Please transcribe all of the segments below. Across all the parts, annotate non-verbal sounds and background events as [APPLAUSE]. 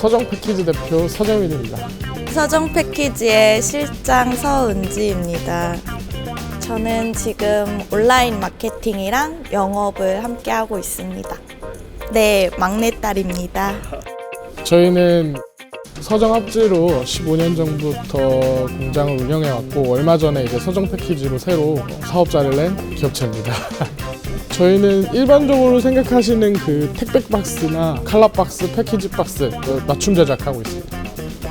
서정 패키지 대표 서정민입니다. 서정 패키지의 실장 서은지입니다. 저는 지금 온라인 마케팅이랑 영업을 함께 하고 있습니다. 네, 막내딸입니다. 저희는 서정 합지로 15년 전부터 공장을 운영해 왔고 얼마 전에 이제 서정 패키지로 새로 사업자를 낸 기업체입니다. [LAUGHS] 저희는 일반적으로 생각하시는 그 택배 박스나 칼라 박스, 패키지 박스 그 맞춤 제작하고 있습니다.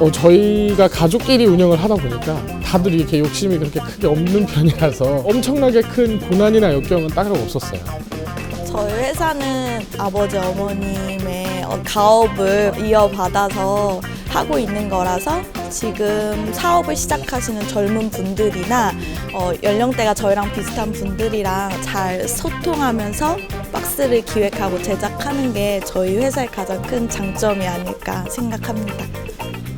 어, 저희가 가족끼리 운영을 하다 보니까 다들 이렇게 욕심이 그렇게 크게 없는 편이라서 엄청나게 큰 고난이나 역경은 따로 없었어요. 저희 회사는 아버지 어머님의 어, 가업을 이어받아서 하고 있는 거라서 지금 사업을 시작하시는 젊은 분들이나 어, 연령대가 저희랑 비슷한 분들이랑 잘 소통하면서 박스를 기획하고 제작하는 게 저희 회사의 가장 큰 장점이 아닐까 생각합니다.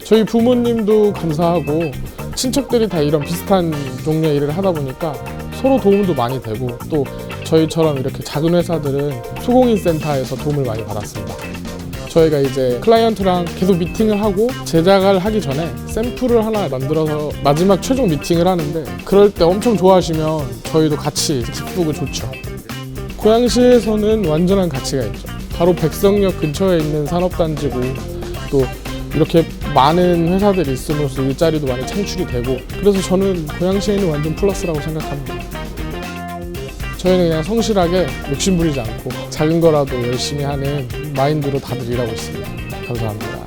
저희 부모님도 감사하고 친척들이 다 이런 비슷한 종류의 일을 하다 보니까 서로 도움도 많이 되고 또 저희처럼 이렇게 작은 회사들은 소공인 센터에서 도움을 많이 받았습니다. 저희가 이제 클라이언트랑 계속 미팅을 하고 제작을 하기 전에 샘플을 하나 만들어서 마지막 최종 미팅을 하는데 그럴 때 엄청 좋아하시면 저희도 같이 기쁘고 좋죠. 고양시에서는 완전한 가치가 있죠. 바로 백성역 근처에 있는 산업단지고 또 이렇게 많은 회사들이 있음으로써 일자리도 많이 창출이 되고 그래서 저는 고양시에는 완전 플러스라고 생각합니다. 저희는 그냥 성실하게 욕심 부리지 않고 작은 거라도 열심히 하는 마인드로 다들 일하고 있습니다. 감사합니다.